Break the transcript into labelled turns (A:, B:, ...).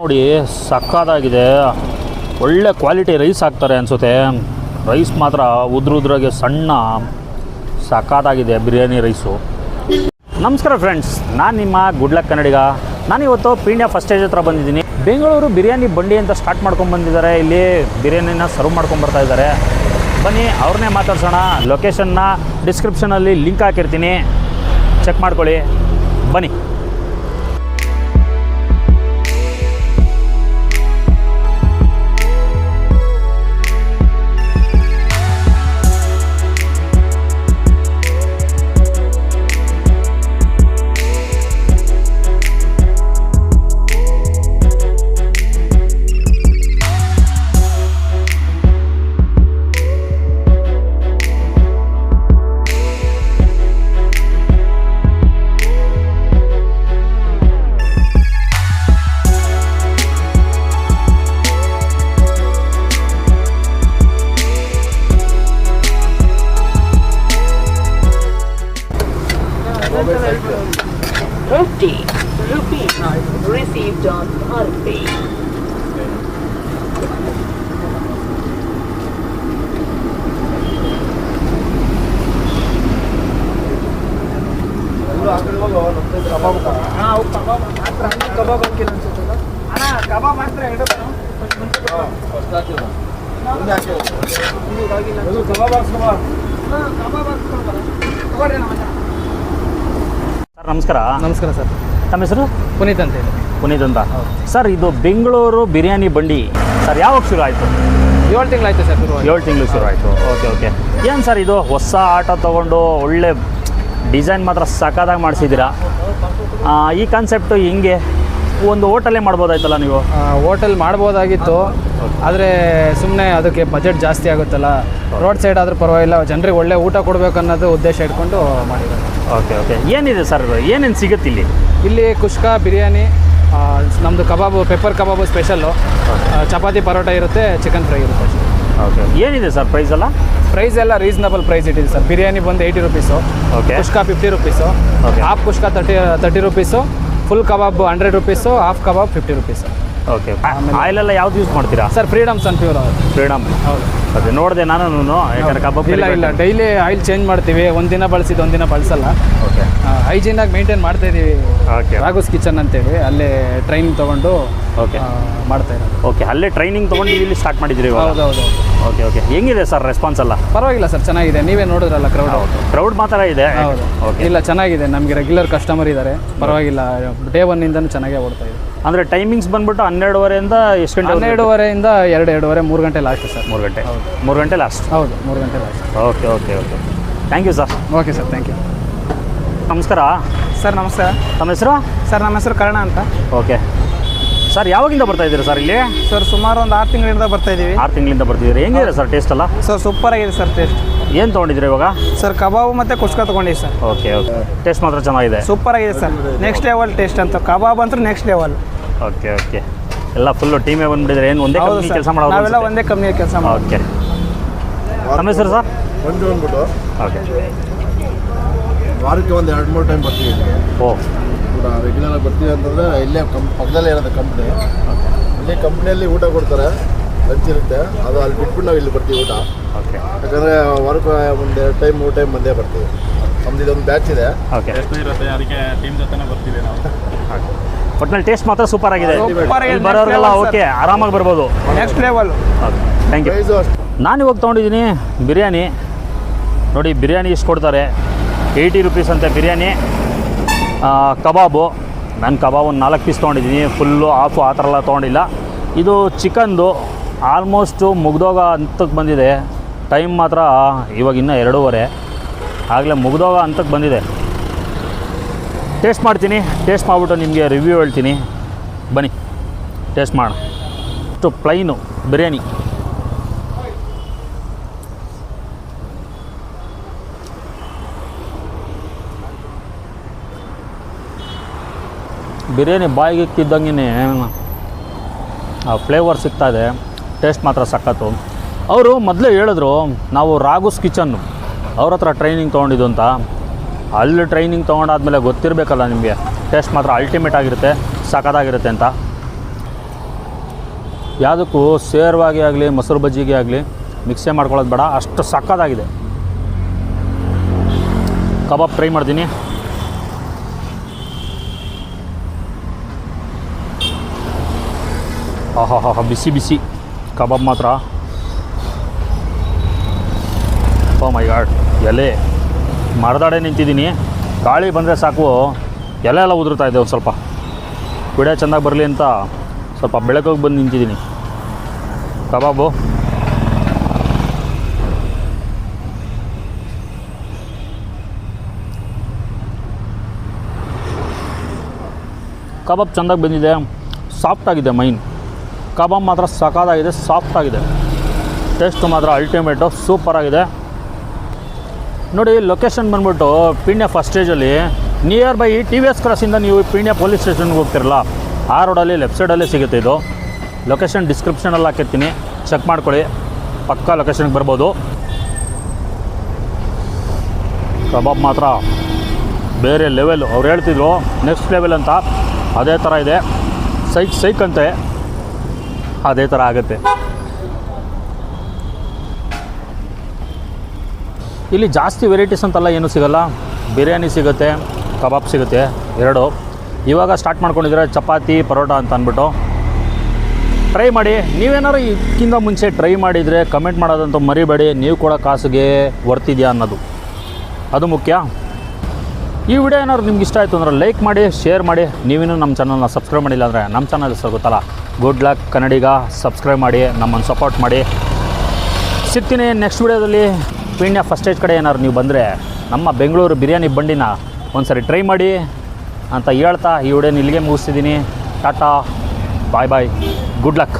A: ನೋಡಿ ಸಕ್ಕತ್ತಾಗಿದೆ ಒಳ್ಳೆ ಕ್ವಾಲಿಟಿ ರೈಸ್ ಹಾಕ್ತಾರೆ ಅನಿಸುತ್ತೆ. ರೈಸ್ ಮಾತ್ರ ಉದ್ರ ಉದ್ರಾಗೆ ಸಣ್ಣ ಸಕ್ಕತ್ತಾಗಿದೆ ಬಿರಿಯಾನಿ ರೈಸು. ನಮಸ್ಕಾರ ಫ್ರೆಂಡ್ಸ್, ನಾನು ನಿಮ್ಮ ಗುಡ್ ಲಕ್ ಕನ್ನಡಿಗ. ನಾನು ಇವತ್ತು ಪೀಣ್ಯ ಫಸ್ಟ್ ಸ್ಟೇಜ್ ಹತ್ರ ಬಂದಿದ್ದೀನಿ. ಬೆಂಗಳೂರು ಬಿರಿಯಾನಿ ಬಂಡಿ ಅಂತ ಸ್ಟಾರ್ಟ್ ಮಾಡ್ಕೊಂಡು ಬಂದಿದ್ದಾರೆ. ಇಲ್ಲಿ ಬಿರಿಯಾನಿನ ಸರ್ವ್ ಮಾಡ್ಕೊಂಡು ಬರ್ತಾ ಇದ್ದಾರೆ. ಬನ್ನಿ, ಅವ್ರನ್ನೇ ಮಾತಾಡ್ಸೋಣ. ಲೊಕೇಶನ್ನ ಡಿಸ್ಕ್ರಿಪ್ಷನಲ್ಲಿ ಲಿಂಕ್ ಹಾಕಿರ್ತೀನಿ. ಚೆಕ್ ಮಾಡ್ಕೊಳ್ಳಿ. ಬನ್ನಿ.
B: 50 rupees received on Bharat Pay.
C: Kebab
D: ಮಾತ್ರ ಕಬಾಬ್ ಹಾಕಿಲ್ಲ ಅನ್ಸುತ್ತಲ್ಲ ಅಣ್ಣ ಕಬಾಬ್ ಮಾತ್ರ ಎರಡು
C: ಕಬಾಬ್ ಹಾಕ್ಸ್ಕೊಂಬ
D: ಕಬಾಬ್ ಹಾಕ್ಸ್ಕೊಂಬ ತಗೊಳ್ರಿ ನಮ್ಮ
A: ಸರ್ ನಮಸ್ಕಾರ.
D: ನಮಸ್ಕಾರ ಸರ್.
A: ತಮ್ಮ ಹೆಸರು?
D: ಪುನೀತ್ ಅಂತ ಹೇಳಿ.
A: ಪುನೀತ್ ಅಂತ. ಸರ್ ಇದು ಬೆಂಗಳೂರು ಬಿರಿಯಾನಿ ಬಂಡಿ ಸರ್ ಯಾವಾಗ ಶುರು ಆಯಿತು?
D: ಏಳು ತಿಂಗಳಾಯ್ತು ಸರ್ ಶುರು
A: ಏಳು ತಿಂಗಳು ಶುರು ಆಯಿತು. Okay okay. ಏನು ಸರ್ ಇದು? ಹೊಸ ಆಟೋ ತೊಗೊಂಡು ಒಳ್ಳೆ ಡಿಸೈನ್ ಮಾತ್ರ ಸಖತ್ತಾಗಿ ಮಾಡಿಸಿದ್ದೀರಾ? ಈ ಕಾನ್ಸೆಪ್ಟು ಹಿಂಗೆ ಒಂದು ಹೋಟೆಲೇ ಮಾಡ್ಬೋದಾಯ್ತಲ್ಲ ನೀವು?
D: ಹೋಟೆಲ್ ಮಾಡ್ಬೋದಾಗಿತ್ತು. ಆದರೆ ಸುಮ್ಮನೆ ಅದಕ್ಕೆ ಬಜೆಟ್ ಜಾಸ್ತಿ ಆಗುತ್ತಲ್ಲ. ರೋಡ್ ಸೈಡ್ ಆದರೂ ಪರವಾಗಿಲ್ಲ. ಜನರಿಗೆ ಒಳ್ಳೆ ಊಟ ಕೊಡಬೇಕನ್ನೋದು ಉದ್ದೇಶ ಇಟ್ಕೊಂಡು ಮಾಡಿದ್ದಾರೆ.
A: ಓಕೆ ಓಕೆ ಏನಿದೆ ಸರ್ ಏನೇನು ಸಿಗುತ್ತೆ ಇಲ್ಲಿ?
D: ಇಲ್ಲಿ ಕುಷ್ಕ ಬಿರಿಯಾನಿ ನಮ್ಮದು kebab pepper kebab special chapati paratha ಇರುತ್ತೆ ಚಿಕನ್ ಫ್ರೈ ಇರುತ್ತೆ
A: ಓಕೆ ಏನಿದೆ ಸರ್ ಪ್ರೈಸ್ ಎಲ್ಲ?
D: ಪ್ರೈಸ್ ಎಲ್ಲ ರೀಸನಬಲ್ ಪ್ರೈಸ್ ಇಟ್ಟಿದೆ ಸರ್ ಬಿರಿಯಾನಿ ಬಂದು eighty rupees
A: okay
D: kushka fifty rupees
A: okay
D: half kushka thirty thirty rupees full kebab hundred rupees half kebab fifty rupees
A: okay ಆಯಿಲೆಲ್ಲ ಯಾವ್ದು use ಮಾಡ್ತೀರಾ?
D: Sir Freedom ಸನ್ pure
A: Freedom
D: ಹೌದು.
A: ಅದೇ ನೋಡಿದೆ ನಾನು ಯಾಕಂದ್ರೆ ಕಬಾಬ್
D: ಇಲ್ಲ ಇಲ್ಲ ಡೈಲಿ ಆಯಿಲ್ ಚೇಂಜ್ ಮಾಡ್ತೀವಿ. ಒಂದಿನ ಬಳಸಿದ್ದು ಒಂದಿನ ಬಳಸಲ್ಲ.
A: ಓಕೆ
D: ಹೈಜೀನಾಗಿ ಮೇಂಟೈನ್ ಮಾಡ್ತಾ ಇದೀವಿ.
A: ಓಕೆ
D: ರಾಗೋಸ್ ಕಿಚನ್ ಅಂತೇಳಿ. ಅಲ್ಲೇ ಟ್ರೈನಿಂಗ್ ತೊಗೊಂಡು
A: ಓಕೆ
D: ಮಾಡ್ತಾ ಇರೋದು.
A: ಓಕೆ ಅಲ್ಲೇ ಟ್ರೈನಿಂಗ್ ತೊಗೊಂಡು ಇಲ್ಲಿ ಸ್ಟಾರ್ಟ್ ಮಾಡಿದ್ರಿ
D: ಹೌದು ಹೌದು
A: ಓಕೆ ಓಕೆ ಹೆಂಗಿದೆ ಸರ್ ರೆಸ್ಪಾನ್ಸ್ ಅಲ್ಲ
D: ಪರವಾಗಿಲ್ಲ ಸರ್ ಚೆನ್ನಾಗಿದೆ. ನೀವೇ ನೋಡಿದ್ರಲ್ಲ ಕ್ರೌಡ್
A: ಕ್ರೌಡ್ ಮಾತ್ರ ಇದೆ.
D: ಹೌದು.
A: ಓಕೆ
D: ಇಲ್ಲ ಚೆನ್ನಾಗಿದೆ. ನಮಗೆ ರೆಗ್ಯುಲರ್ ಕಸ್ಟಮರ್ ಇದ್ದಾರೆ ಪರವಾಗಿಲ್ಲ. ಡೇ ಒನ್ನಿಂದನೂ ಚೆನ್ನಾಗೇ ಓಡ್ತಾ ಇದೆ.
A: ಅಂದರೆ ಟೈಮಿಂಗ್ಸ್ ಬಂದ್ಬಿಟ್ಟು ಹನ್ನೆರಡುವರೆಯಿಂದ ಎಷ್ಟು ಗಂಟೆ
D: ಹನ್ನೆರಡುವರೆಯಿಂದ ಎರಡು ಎರಡೂವರೆ ಮೂರು ಗಂಟೆ ಲಾಸ್ಟ್ ಸರ್
A: ಮೂರು ಗಂಟೆ. ಮೂರು ಗಂಟೆ ಲಾಸ್ಟ್
D: ಹೌದು ಮೂರು ಗಂಟೆ last
A: okay okay okay thank you sir
D: okay sir thank you
A: ನಮಸ್ಕಾರ.
D: ಸರ್ ನಮಸ್ತೆ.
A: ತಮ್ಮ ಹೆಸರು?
D: ಸರ್ ನಮ್ಮ ಹೆಸರು ಕರ್ಣ ಅಂತ.
A: ಓಕೆ ಸರ್ ಯಾವಾಗಿಂದ ಬರ್ತಾ ಇದ್ದೀರಾ ಸರ್ ಇಲ್ಲಿ?
D: ಸರ್ ಸುಮಾರು ಒಂದು ಆರು ತಿಂಗಳಿಂದ ಬರ್ತಾ ಇದ್ದೀವಿ
A: ಆರು ತಿಂಗಳಿಂದ ಬರ್ತಿದ್ದೀರಿ ಹೆಂಗಿದೆ ಸರ್ ಟೇಸ್ಟ್ ಎಲ್ಲ?
D: ಸರ್ ಸೂಪರ್ ಆಗಿದೆ ಸರ್ ಟೇಸ್ಟ್
A: ಏನು ತೊಗೊಂಡಿದ್ದೀರಿ ಇವಾಗ?
D: ಸರ್ ಕಬಾಬು ಮತ್ತು ಕುಷ್ಕ ತೊಗೊಂಡಿವಿ ಸರ್.
A: ಓಕೆ ಓಕೆ ಟೇಸ್ಟ್ ಮಾತ್ರ ಚೆನ್ನಾಗಿದೆ.
D: ಸೂಪರ್ ಆಗಿದೆ ಸರ್. ನೆಕ್ಸ್ಟ್ ಲೆವೆಲ್ ಟೇಸ್ಟ್ ಅಂತ. ಕಬಾಬ್ ಅಂತೂ ನೆಕ್ಸ್ಟ್ ಲೆವೆಲ್
A: ಓಕೆ ಓಕೆ ಎಲ್ಲ ಫುಲ್ಲು ಟೀಮೇ ಬಂದ್ಬಿಟ್ಟಿದ್ರೆ ಏನು ಒಂದೇ
D: ಹೌದು
A: ಕಂಪ್ನಿ
D: ಸರ್.
A: ಕೆಲಸ ಮಾಡೋದು
D: ನಾವೆಲ್ಲ ಒಂದೇ ಕಂಪ್ನಿಯ ಕೆಲಸ ಮಾಡೋದು.
A: ಓಕೆ ನಮ್ಮ ಹೆಸರು ಸರ್?
C: ಒಂದು ಬಂದ್ಬಿಟ್ಟು.
A: ಓಕೆ
C: ವಾರಕ್ಕೆ ಒಂದು ಎರಡು ಮೂರು ಟೈಮ್ ಬರ್ತೀವಿ
A: ಓ.
C: ಊಟ ರೆಗ್ಯುಲರ್ ಆಗಿ ಬರ್ತೀವಿ ಅಂತಂದರೆ ಇಲ್ಲೇ ಕಂ ಪಕ್ಕದಲ್ಲೇ ಇರೋದು ಕಂಪ್ನಿ ಇಲ್ಲಿ ಕಂಪ್ನಿಯಲ್ಲಿ ಊಟ ಕೊಡ್ತಾರೆ ಲಂಚ್ ಇರುತ್ತೆ. ಅದು ಅಲ್ಲಿ ಬಿಟ್ಬಿಟ್ಟು ನಾವು ಇಲ್ಲಿ ಬರ್ತೀವಿ ಊಟ.
A: ಓಕೆ
C: ಯಾಕಂದರೆ ವರ್ಕ್ ಒಂದು ಎರಡು ಟೈಮ್ ಮೂರು ಟೈಮ್ ಬಂದೇ ಬರ್ತೀವಿ. ನಮ್ದು ಇದೊಂದು ಬ್ಯಾಚ್ ಇದೆ.
A: ಓಕೆ
E: ಇರುತ್ತೆ ಅದಕ್ಕೆ ಟೀಮ್ ಜೊತೆನೇ ಬರ್ತೀವಿ ನಾವು.
A: ಒಟ್ನಲ್ಲಿ ಟೇಸ್ಟ್ ಮಾತ್ರ ಸೂಪರ್ ಆಗಿದೆ. ಬರೋರ್ಗೆಲ್ಲ ಓಕೆ ಆರಾಮಾಗಿ ಬರ್ಬೋದು.
D: ನೆಕ್ಸ್ಟ್ ಲೆವೆಲ್
A: ಥ್ಯಾಂಕ್ ಯು ನಾನು ಇವಾಗ ತೊಗೊಂಡಿದ್ದೀನಿ ಬಿರಿಯಾನಿ. ನೋಡಿ ಬಿರಿಯಾನಿ ಇಷ್ಟು ಕೊಡ್ತಾರೆ. ಏಯ್ಟಿ ರುಪೀಸ್ ಅಂತೆ ಬಿರಿಯಾನಿ. ಕಬಾಬು. ನಾನು ಕಬಾಬ್ ಒಂದು ನಾಲ್ಕು ಪೀಸ್ ತೊಗೊಂಡಿದ್ದೀನಿ. ಫುಲ್ಲು ಆಫು ಆ ಥರ ಎಲ್ಲ ತೊಗೊಂಡಿಲ್ಲ. ಇದು ಚಿಕನ್ದು ಆಲ್ಮೋಸ್ಟು ಮುಗ್ದೋಗ ಹಂತಕ್ಕೆ ಬಂದಿದೆ. ಟೈಮ್ ಮಾತ್ರ ಇವಾಗ ಇನ್ನೂ ಎರಡೂವರೆ. ಆಗಲೇ ಮುಗ್ದೋಗ ಹಂತಕ್ಕೆ ಬಂದಿದೆ. ಟೇಸ್ಟ್ ಮಾಡ್ತೀನಿ. ಟೇಸ್ಟ್ ಮಾಡಿಬಿಟ್ಟು ನಿಮಗೆ ರಿವ್ಯೂ ಹೇಳ್ತೀನಿ. ಬನ್ನಿ. ಟೇಸ್ಟ್ ಮಾಡೋಣ. ಅಷ್ಟು ಪ್ಲೈನು ಬಿರಿಯಾನಿ. ಬಿರಿಯಾನಿ ಬಾಯಿಗೆ ಇಕ್ಕಿದ್ದಂಗೆ ಆ ಫ್ಲೇವರ್ ಸಿಗ್ತಾ ಇದೆ. ಟೇಸ್ಟ್ ಮಾತ್ರ ಸಖತ್ತು. ಅವರು ಮೊದಲೇ ಹೇಳಿದ್ರು, ನಾವು ರಾಗುಸ್ ಕಿಚನ್ನು ಅವ್ರ ಹತ್ರ ಟ್ರೈನಿಂಗ್ ತೊಗೊಂಡಿದ್ದು ಅಂತ. ಅಲ್ಲಿ ಟ್ರೈನಿಂಗ್ ತೊಗೊಂಡಾದ್ಮೇಲೆ ಗೊತ್ತಿರಬೇಕಲ್ಲ ನಿಮಗೆ. ಟೇಸ್ಟ್ ಮಾತ್ರ ಅಲ್ಟಿಮೇಟ್ ಆಗಿರುತ್ತೆ, ಸಖತ್ತಾಗಿರುತ್ತೆ ಅಂತ. ಯಾವುದಕ್ಕೂ ಸೇರ್ವಾಗಿ ಆಗಲಿ, ಮೊಸರು ಬಜ್ಜಿಗೆ ಆಗಲಿ ಮಿಕ್ಸೇ ಮಾಡ್ಕೊಳ್ಳೋದು ಬೇಡ. ಅಷ್ಟು ಸಕ್ಕತ್ತಾಗಿದೆ ಕಬಾಬ್ ಟ್ರೈ ಮಾಡ್ತೀನಿ. ಆಹಾ ಬಿಸಿ ಬಿಸಿ. ಕಬಾಬ್ ಮಾತ್ರ. ಓ ಮೈ ಗಾಡ್ ಎಲೆ. ಮರದಾಡೆ ನಿಂತಿದ್ದೀನಿ. ಗಾಳಿ ಬಂದರೆ ಸಾಕು. ಎಲೆ ಎಲ್ಲ ಉದುರ್ತಾ ಇದೆ ಒಂದು ಸ್ವಲ್ಪ. ವಿಡಿಯೋ ಚೆನ್ನಾಗಿ ಬರಲಿ ಅಂತ ಸ್ವಲ್ಪ ಬೆಳಕೋಗಿ ಬಂದು ನಿಂತಿದ್ದೀನಿ. ಕಬಾಬು. ಕಬಾಬ್ ಚೆಂದಾಗಿ ಬಂದಿದೆ. ಸಾಫ್ಟಾಗಿದೆ ಮೈನ್. ಕಬಾಬ್ ಮಾತ್ರ ಸಖತ್ತಾಗಿದೆ, ಸಾಫ್ಟಾಗಿದೆ. ಟೇಸ್ಟ್ ಮಾತ್ರ ಅಲ್ಟಿಮೇಟು ಸೂಪರಾಗಿದೆ ನೋಡಿ ಲೊಕೇಶನ್ ಬಂದ್ಬಿಟ್ಟು ಪೀಣ್ಯ ಫಸ್ಟ್ ಸ್ಟೇಜಲ್ಲಿ near by T V S ಕ್ರಾಸಿಂದ ನೀವು ಪೀಣ್ಯ ಪೊಲೀಸ್ ಸ್ಟೇಷನ್ಗೆ ಹೋಗ್ತಿರಲ್ಲ, ಆ ರೋಡಲ್ಲಿ ಲೆಫ್ಟ್ ಸೈಡಲ್ಲಿ ಸಿಗುತ್ತೆ ಇದು. ಲೊಕೇಶನ್ ಡಿಸ್ಕ್ರಿಪ್ಷನಲ್ಲಿ ಹಾಕಿರ್ತೀನಿ. ಚೆಕ್ ಮಾಡ್ಕೊಳ್ಳಿ. ಪಕ್ಕಾ ಲೊಕೇಶನ್ಗೆ ಬರ್ಬೋದು. ಕಬಾಬ್ ಮಾತ್ರ ಬೇರೆ ಲೆವೆಲ್ ಅವ್ರು ಹೇಳ್ತಿದ್ರು ನೆಕ್ಸ್ಟ್ ಲೆವೆಲ್ ಅಂತ. ಅದೇ ಥರ ಇದೆ. ಸೈಕ್ ಸೈಕ್ ಅಂತೆ. ಅದೇ ಥರ ಆಗುತ್ತೆ. ಇಲ್ಲಿ ಜಾಸ್ತಿ ವೆರೈಟೀಸ್ ಅಂತೆಲ್ಲ ಏನೂ ಸಿಗಲ್ಲ. ಬಿರಿಯಾನಿ ಸಿಗುತ್ತೆ, ಕಬಾಬ್ ಸಿಗುತ್ತೆ, ಎರಡು. ಇವಾಗ ಸ್ಟಾರ್ಟ್ ಮಾಡ್ಕೊಂಡಿದ್ರೆ ಚಪಾತಿ, ಪರೋಟ ಅಂತ ಅಂದ್ಬಿಟ್ಟು. ಟ್ರೈ ಮಾಡಿ. ನೀವೇನಾದ್ರು ಇದಕ್ಕಿಂತ ಮುಂಚೆ ಟ್ರೈ ಮಾಡಿದರೆ ಕಮೆಂಟ್ ಮಾಡೋದಂತ ಮರಿಬೇಡಿ. ನೀವು ಕೂಡ ಕಾಸಿಗೆ ವರ್ತಿದೆಯಾ ಅನ್ನೋದು. ಅದು ಮುಖ್ಯ. ಈ ವಿಡಿಯೋ ಏನಾದ್ರು ನಿಮ್ಗೆ ಇಷ್ಟ ಆಯಿತು ಅಂದರೆ ಲೈಕ್ ಮಾಡಿ ಶೇರ್ ಮಾಡಿ. ನೀವೇನು ನಮ್ಮ ಚಾನಲ್ನ ಸಬ್ಸ್ಕ್ರೈಬ್ ಮಾಡಿಲ್ಲ ಅಂದರೆ ನಮ್ಮ ಚಾನಲ್ ಗೊತ್ತಲ್ಲ. ಗುಡ್ ಲಕ್ ಕನ್ನಡಿಗ. ಸಬ್ಸ್ಕ್ರೈಬ್ ಮಾಡಿ, ನಮ್ಮನ್ನು ಸಪೋರ್ಟ್ ಮಾಡಿ. ಸಿಗ್ತೀನಿ ನೆಕ್ಸ್ಟ್ ವಿಡಿಯೋದಲ್ಲಿ. ಪೀಣ್ಯ ಫಸ್ಟ್ ಏಜ್ ಕಡೆ ಏನಾದ್ರು ನೀವು ಬಂದರೆ ನಮ್ಮ ಬೆಂಗಳೂರು ಬಿರಿಯಾನಿ ಬಂಡಿನ ಒಂದ್ಸರಿ ಟ್ರೈ ಮಾಡಿ ಅಂತ ಹೇಳ್ತಾ ಈ ವಿಡಿಯೋನ ಇಲ್ಲಿಗೆ ಮುಗಿಸ್ತಿದ್ದೀನಿ. Tata bye bye good luck